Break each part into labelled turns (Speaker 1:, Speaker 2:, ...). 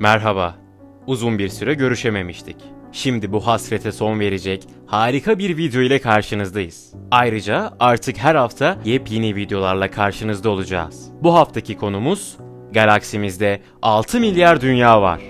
Speaker 1: Merhaba. Uzun bir süre görüşememiştik. Şimdi bu hasrete son verecek harika bir video ile karşınızdayız. Ayrıca artık her hafta yepyeni videolarla karşınızda olacağız. Bu haftaki konumuz galaksimizde 6 milyar dünya var.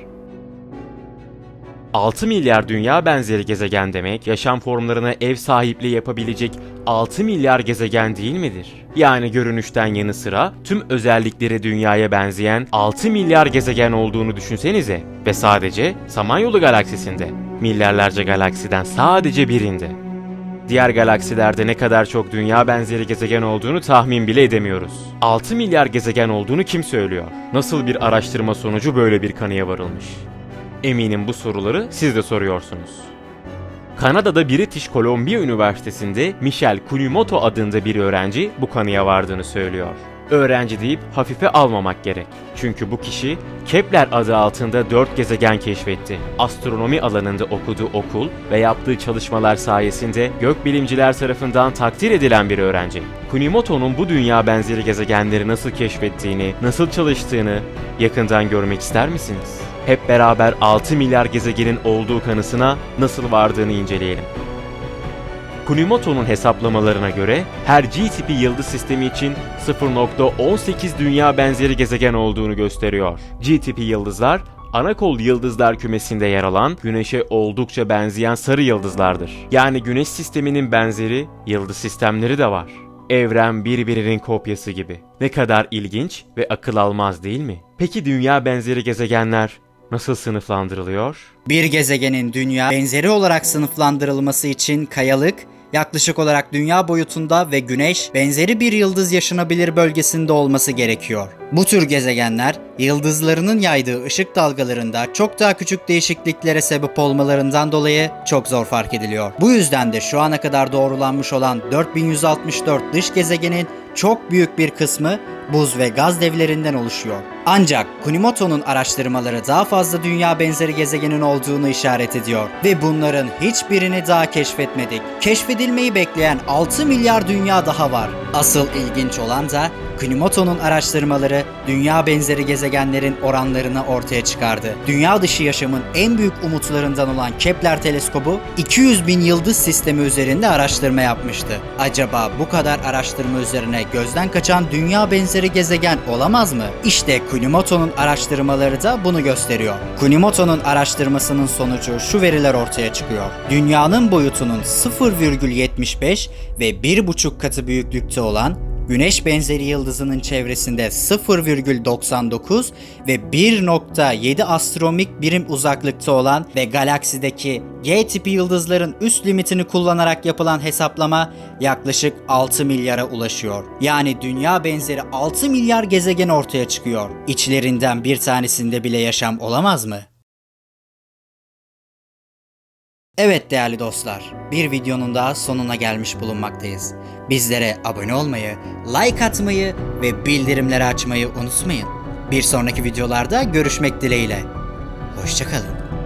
Speaker 1: 6 milyar dünya benzeri gezegen demek, yaşam formlarına ev sahipliği yapabilecek 6 milyar gezegen değil midir? Yani görünüşten yanı sıra tüm özellikleri dünyaya benzeyen 6 milyar gezegen olduğunu düşünsenize ve sadece Samanyolu galaksisinde, milyarlarca galaksiden sadece birinde. Diğer galaksilerde ne kadar çok dünya benzeri gezegen olduğunu tahmin bile edemiyoruz. 6 milyar gezegen olduğunu kim söylüyor? Nasıl bir araştırma sonucu böyle bir kanıya varılmış? Eminim bu soruları siz de soruyorsunuz. Kanada'da British Columbia Üniversitesi'nde Michel Kunimoto adında bir öğrenci bu kanıya vardığını söylüyor. Öğrenci deyip hafife almamak gerek. Çünkü bu kişi Kepler adı altında 4 gezegen keşfetti. Astronomi alanında okuduğu okul ve yaptığı çalışmalar sayesinde gökbilimciler tarafından takdir edilen bir öğrenci. Kunimoto'nun bu dünya benzeri gezegenleri nasıl keşfettiğini, nasıl çalıştığını yakından görmek ister misiniz? Hep beraber 6 milyar gezegenin olduğu kanısına nasıl vardığını inceleyelim. Kunimoto'nun hesaplamalarına göre her G tipi yıldız sistemi için 0.18 dünya benzeri gezegen olduğunu gösteriyor. G tipi yıldızlar Anakol yıldızlar kümesinde yer alan Güneş'e oldukça benzeyen sarı yıldızlardır. Yani Güneş sisteminin benzeri yıldız sistemleri de var. Evren birbirinin kopyası gibi. Ne kadar ilginç ve akıl almaz değil mi? Peki dünya benzeri gezegenler nasıl sınıflandırılıyor?
Speaker 2: Bir gezegenin dünya benzeri olarak sınıflandırılması için kayalık, yaklaşık olarak dünya boyutunda ve güneş benzeri bir yıldız yaşanabilir bölgesinde olması gerekiyor. Bu tür gezegenler yıldızlarının yaydığı ışık dalgalarında çok daha küçük değişikliklere sebep olmalarından dolayı çok zor fark ediliyor. Bu yüzden de şu ana kadar doğrulanmış olan 4164 dış gezegenin çok büyük bir kısmı buz ve gaz devlerinden oluşuyor. Ancak Kunimoto'nun araştırmaları daha fazla dünya benzeri gezegenin olduğunu işaret ediyor ve bunların hiçbirini daha keşfetmedik. Keşfedilmeyi bekleyen 6 milyar dünya daha var. Asıl ilginç olan da Kunimoto'nun araştırmaları dünya benzeri gezegenlerin oranlarını ortaya çıkardı. Dünya dışı yaşamın en büyük umutlarından olan Kepler teleskobu 200 bin yıldız sistemi üzerinde araştırma yapmıştı. Acaba bu kadar araştırma üzerine gözden kaçan dünya benzeri gezegen olamaz mı? İşte Kunimoto'nun araştırmaları da bunu gösteriyor. Kunimoto'nun araştırmasının sonucu şu veriler ortaya çıkıyor. Dünyanın boyutunun 0,75 ve 1,5 katı büyüklükte olan Güneş benzeri yıldızının çevresinde 0,99 ve 1.7 astronomik birim uzaklıkta olan ve galaksideki G tipi yıldızların üst limitini kullanarak yapılan hesaplama yaklaşık 6 milyara ulaşıyor. Yani dünya benzeri 6 milyar gezegen ortaya çıkıyor. İçlerinden bir tanesinde bile yaşam olamaz mı? Evet değerli dostlar, bir videonun daha sonuna gelmiş bulunmaktayız. Bizlere abone olmayı, like atmayı ve bildirimleri açmayı unutmayın. Bir sonraki videolarda görüşmek dileğiyle. Hoşçakalın.